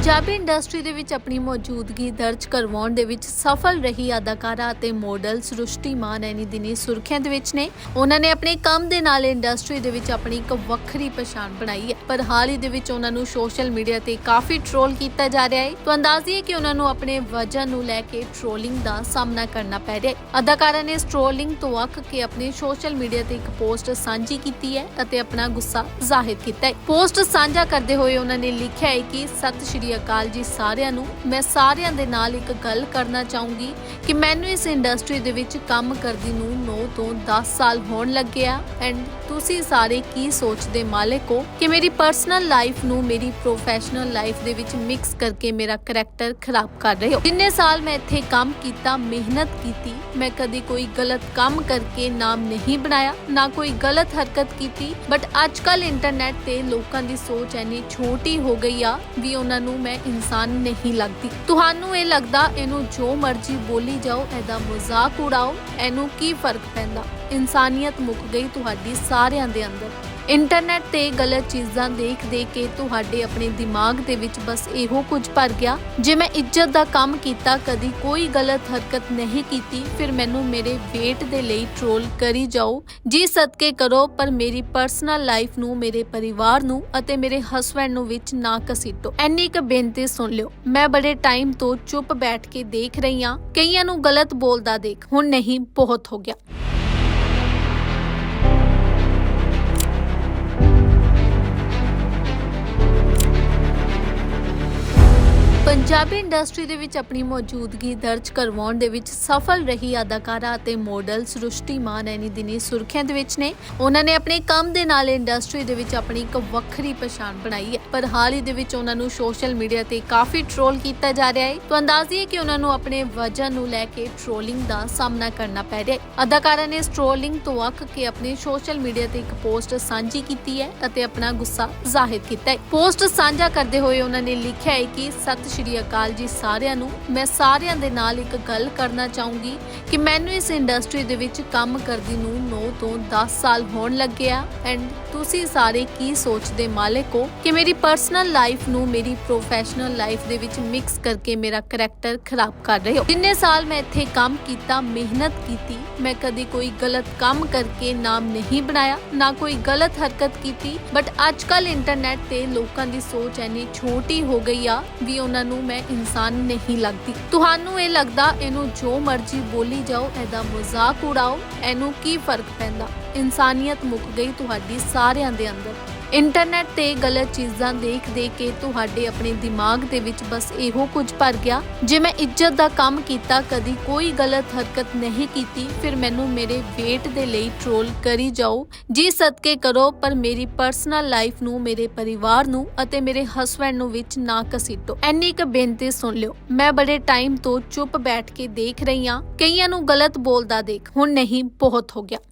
Punjabi industry ਦੇ ਵਿੱਚ ਆਪਣੀ ਮੌਜੂਦਗੀ ਦਰਜ ਕਰਵਾਉਣ ਦੇ ਵਿੱਚ ਸਫਲ ਰਹੀ ਅਦਾਕਾਰਾ ਅਤੇ ਮਾਡਲ ਸ੍ਰਿਸ਼ਟੀ ਮਾਨ ਐਨੀ ਦਿਨੀ ਸੁਰਖੀਆਂ ਦੇ ਵਿੱਚ ਨੇ। ਉਹਨਾਂ ਨੇ ਆਪਣੇ ਕੰਮ ਦੇ ਨਾਲ ਇੰਡਸਟਰੀ ਦੇ ਵਿੱਚ ਆਪਣੀ ਇੱਕ ਵੱਖਰੀ ਪਛਾਣ ਬਣਾਈ ਹੈ। ਪਰ ਹਾਲ ਹੀ ਦੇ ਵਿੱਚ ਉਹਨਾਂ ਨੂੰ ਸੋਸ਼ਲ ਮੀਡੀਆ ਤੇ ਕਾਫੀ ਟ੍ਰੋਲ ਕੀਤਾ ਜਾ ਰਿਹਾ ਹੈ। ਤਾਂ ਅੰਦਾਜ਼ੀਏ ਕਿ ਉਹਨਾਂ ਨੂੰ ਆਪਣੇ ਵਜਨ ਨੂੰ ਲੈ ਕੇ ਟ੍ਰੋਲਿੰਗ ਦਾ ਸਾਹਮਣਾ ਕਰਨਾ ਪੈ ਰਿਹਾ ਹੈ। ਅਦਾਕਾਰਾ ਨੇ ਇਸ ਟ੍ਰੋਲਿੰਗ ਤੋਂ ਅੱਕ ਕੇ ਆਪਣੇ ਸੋਸ਼ਲ ਮੀਡੀਆ ਤੇ ਇੱਕ ਪੋਸਟ ਸਾਂਝੀ ਕੀਤੀ ਹੈ ਅਤੇ ਆਪਣਾ ਗੁੱਸਾ ਜ਼ਾਹਿਰ ਕੀਤਾ ਹੈ। ਪੋਸਟ ਸਾਂਝਾ ਕਰਦੇ ਹੋਏ ਉਹਨਾਂ ਨੇ ਲਿਖਿਆ ਹੈ ਕਿ ਸਤਿ ਸ਼੍ਰੀ ਅਕਾਲ ਜੀ ਸਾਰਿਆਂ ਨੂੰ, ਮੈਂ ਸਾਰਿਆਂ ਦੇ ਨਾਲ ਇੱਕ ਗੱਲ ਕਰਨਾ ਚਾਹੂੰਗੀ ਕਿ ਮੈਨੂੰ ਇਸ ਇੰਡਸਟਰੀ ਦੇ ਵਿੱਚ ਕੰਮ ਕਰਦੀ ਨੂੰ 9 ਤੋਂ 10 ਸਾਲ ਹੋਣ ਲੱਗਿਆ ਐਂਡ ਤੁਸੀਂ ਸਾਰੇ ਕੀ ਸੋਚਦੇ ਮਾਲਕ ਹੋ ਕਿ ਮੇਰੀ ਪਰਸਨਲ ਲਾਈਫ ਨੂੰ ਮੇਰੀ ਪ੍ਰੋਫੈਸ਼ਨਲ ਲਾਈਫ ਦੇ ਵਿੱਚ ਮਿਕਸ ਕਰਕੇ ਮੇਰਾ ਕੈਰੈਕਟਰ ਖਰਾਬ ਕਰ ਰਹੇ ਹੋ? ਜਿੰਨੇ ਸਾਲ ਮੈਂ ਇੱਥੇ ਕੰਮ ਕੀਤਾ, ਮਿਹਨਤ ਕੀਤੀ, ਮੈਂ ਕਦੀ ਕੋਈ ਗਲਤ ਕੰਮ ਕਰਕੇ ਨਾਮ ਨਹੀਂ ਬਣਾਇਆ, ਨਾ ਕੋਈ ਗਲਤ ਹਰਕਤ ਕੀਤੀ ਬਟ ਅੱਜ ਕੱਲ ਇੰਟਰਨੈਟ ਤੇ ਲੋਕਾਂ ਦੀ ਸੋਚ ਐਨੀ ਛੋਟੀ ਹੋ ਗਈ ਆ ਵੀ ਉਹਨਾਂ ਨੂੰ ਮੈਂ ਇਨਸਾਨ ਨਹੀਂ ਲੱਗਦੀ। ਤੁਹਾਨੂੰ ਇਹ ਲੱਗਦਾ, ਇਹਨੂੰ ਜੋ ਮਰਜ਼ੀ ਬੋਲੀ ਜਾਓ, ਇਹਦਾ ਮਜ਼ਾਕ ਉਡਾਓ, ਇਹਨੂੰ ਕੀ ਫ਼ਰਕ ਪੈਂਦਾ? ਇਨਸਾਨੀਅਤ ਮੁੱਕ ਗਈ ਤੁਹਾਡੀ ਸਾਰਿਆਂ ਦੇ ਅੰਦਰ। ਇੰਟਰਨੈਟ ਤੇ ਗਲਤ ਚੀਜ਼ਾਂ ਦੇਖ ਦੇਖ ਕੇ ਤੁਹਾਡੇ ਆਪਣੇ ਦਿਮਾਗ ਦੇ ਵਿੱਚ ਬਸ ਇਹੋ ਕੁਝ ਭਰ ਗਿਆ। ਜੇ ਮੈਂ ਇੱਜ਼ਤ ਦਾ ਕੰਮ ਕੀਤਾ, ਕਦੀ ਕੋਈ ਗਲਤ ਹਰਕਤ ਨਹੀਂ ਕੀਤੀ, ਫਿਰ ਮੈਨੂੰ ਮੇਰੇ ਵੇਟ ਦੇ ਲਈ ਟ੍ਰੋਲ ਕਰੀ ਜਾਓ। ਜੀ ਸਦਕੇ ਕਰੋ, ਪਰ ਮੇਰੀ ਪਰਸਨਲ ਲਾਈਫ ਨੂੰ, ਮੇਰੇ ਪਰਿਵਾਰ ਨੂੰ ਅਤੇ ਮੇਰੇ ਹਸਬੰਡ ਨੂੰ ਵਿੱਚ ਨਾ ਕਸੀਟੋ ਐਨੀ ਇੱਕ ਬੇਨਤੀ ਸੁਣ ਲਿਓ। ਮੈਂ ਬੜੇ ਟਾਈਮ ਤੋਂ ਚੁੱਪ ਬੈਠ ਕੇ ਦੇਖ ਰਹੀ ਹਾਂ। ਕਈਆਂ ਨੂੰ ਗਲਤ ਬੋਲਦਾ ਦੇਖ। ਹੁਣ ਨਹੀਂ, ਬਹੁਤ ਹੋ ਗਿਆ। ਪੰਜਾਬੀ ਇੰਡਸਟਰੀ ਦੇ ਵਿੱਚ ਆਪਣੀ ਮੌਜੂਦਗੀ ਦਰਜ ਕਰਵਾਉਣ ਦੇ ਵਿੱਚ ਸਫਲ ਰਹੀ ਅਦਾਕਾਰਾ ਅਤੇ ਮਾਡਲ ਸ੍ਰਿਸ਼ਟੀ ਮਾਨ ਐਨੀ ਦਿਨੀ ਸੁਰਖੀਆਂ ਦੇ ਵਿੱਚ ਨੇ। ਉਹਨਾਂ ਨੇ ਆਪਣੇ ਕੰਮ ਦੇ ਨਾਲ ਇੰਡਸਟਰੀ ਦੇ ਵਿੱਚ ਆਪਣੀ ਇੱਕ ਵੱਖਰੀ ਪਛਾਣ ਬਣਾਈ ਹੈ। ਪਰ ਹਾਲ ਹੀ ਦੇ ਵਿੱਚ ਉਹਨਾਂ ਨੂੰ ਸੋਸ਼ਲ ਮੀਡੀਆ ਤੇ ਕਾਫੀ ਟ੍ਰੋਲ ਕੀਤਾ ਜਾ ਰਿਹਾ ਹੈ। ਤਾਂ ਅੰਦਾਜ਼ੀਏ ਕਿ ਉਹਨਾਂ ਨੂੰ ਆਪਣੇ ਵਜਨ ਨੂੰ ਲੈ ਕੇ ਟ੍ਰੋਲਿੰਗ ਦਾ ਸਾਹਮਣਾ ਕਰਨਾ ਪੈ ਰਿਹਾ ਹੈ। ਅਦਾਕਾਰਾ ਨੇ ਇਸ ਟ੍ਰੋਲਿੰਗ ਤੋਂ ਅੱਕ ਕੇ ਆਪਣੇ ਸੋਸ਼ਲ ਮੀਡੀਆ ਤੇ ਇੱਕ ਪੋਸਟ ਸਾਂਝੀ ਕੀਤੀ ਹੈ ਅਤੇ ਆਪਣਾ ਗੁੱਸਾ ਜ਼ਾਹਿਰ ਕੀਤਾ ਹੈ। ਪੋਸਟ ਸਾਂਝਾ ਕਰਦੇ ਹੋਏ ਉਹਨਾਂ ਨੇ ਲਿਖਿਆ ਹੈ ਕਿ ਸਤਿ ਸ਼੍ਰੀ ਅਕਾਲ ਜੀ ਸਾਰਿਆਂ ਨੂੰ। ਮੈਂ ਸਾਰਿਆਂ ਦੇ ਨਾਲ ਇੱਕ ਗੱਲ ਕਰਨਾ ਚਾਹੂੰਗੀ ਕਿ ਮੈਨੂੰ ਇਸ ਇੰਡਸਟਰੀ ਦੇ ਵਿੱਚ ਕੰਮ ਕਰਦੀ ਨੂੰ 9 ਤੋਂ 10 ਸਾਲ ਹੋਣ ਲੱਗਿਆ ਐਂਡ ਤੁਸੀਂ ਸਾਰੇ ਕੀ ਸੋਚਦੇ ਮਾਲਕ ਹੋ ਕਿ ਮੇਰੀ ਪਰਸਨਲ ਲਾਈਫ ਨੂੰ ਮੇਰੀ ਪ੍ਰੋਫੈਸ਼ਨਲ ਲਾਈਫ ਦੇ ਵਿੱਚ ਮਿਕਸ ਕਰਕੇ ਮੇਰਾ ਕੈਰੈਕਟਰ ਖਰਾਬ ਕਰ ਰਹੇ ਹੋ? ਜਿੰਨੇ ਸਾਲ ਮੈਂ ਇੱਥੇ ਕੰਮ ਕੀਤਾ, ਮਿਹਨਤ ਕੀਤੀ, ਮੈਂ ਕਦੀ ਕੋਈ ਗਲਤ ਕੰਮ ਕਰਕੇ ਨਾਮ ਨਹੀਂ ਬਣਾਇਆ, ਨਾ ਕੋਈ ਗਲਤ ਹਰਕਤ ਕੀਤੀ ਬਟ ਅੱਜ ਕੱਲ ਇੰਟਰਨੈਟ ਤੇ ਲੋਕਾਂ ਦੀ ਸੋਚ ਐਨੀ ਛੋਟੀ ਹੋ ਗਈ ਆ ਵੀ ਉਹਨਾਂ ਨੂੰ ਮੈਂ ਇਨਸਾਨ ਨਹੀਂ ਲੱਗਦੀ। ਤੁਹਾਨੂੰ ਇਹ ਲੱਗਦਾ, ਇਹਨੂੰ ਜੋ ਮਰਜ਼ੀ ਬੋਲੀ ਜਾਓ, ਇਹਦਾ ਮਜ਼ਾਕ ਉਡਾਓ, ਇਹਨੂੰ ਕੀ ਫ਼ਰਕ ਪੈਂਦਾ? ਇਨਸਾਨੀਅਤ ਮੁੱਕ ਗਈ ਤੁਹਾਡੀ ਸਾਰਿਆਂ ਦੇ ਅੰਦਰ। ਇੰਟਰਨੈਟ ਤੇ ਗਲਤ ਚੀਜ਼ਾਂ ਦੇਖ ਦੇਖ ਕੇ ਤੁਹਾਡੇ ਆਪਣੇ ਦਿਮਾਗ ਦੇ ਵਿੱਚ ਬਸ ਇਹੋ ਕੁਝ ਭਰ ਗਿਆ। ਜੇ ਮੈਂ ਇੱਜ਼ਤ ਦਾ ਕੰਮ ਕੀਤਾ, ਕਦੀ ਕੋਈ ਗਲਤ ਹਰਕਤ ਨਹੀਂ ਕੀਤੀ, ਫਿਰ ਮੈਨੂੰ ਮੇਰੇ ਵੇਟ ਦੇ ਲਈ ਟ੍ਰੋਲ ਕਰੀ ਜਾਓ। ਜੀ ਸਦਕੇ ਕਰੋ, ਪਰ ਮੇਰੀ ਪਰਸਨਲ ਲਾਈਫ ਨੂੰ, ਮੇਰੇ ਪਰਿਵਾਰ ਨੂੰ ਅਤੇ ਮੇਰੇ ਹਸਬੰਡ ਨੂੰ ਵਿੱਚ ਨਾ ਕਸੀਟੋ ਐਨੀ ਇੱਕ ਬੇਨਤੀ ਸੁਣ ਲਿਓ। ਮੈਂ ਬੜੇ ਟਾਈਮ ਤੋਂ ਚੁੱਪ ਬੈਠ ਕੇ ਦੇਖ ਰਹੀ ਹਾਂ। ਕਈਆਂ ਨੂੰ ਗਲਤ ਬੋਲਦਾ ਦੇਖ। ਹੁਣ ਨਹੀਂ, ਬਹੁਤ ਹੋ ਗਿਆ।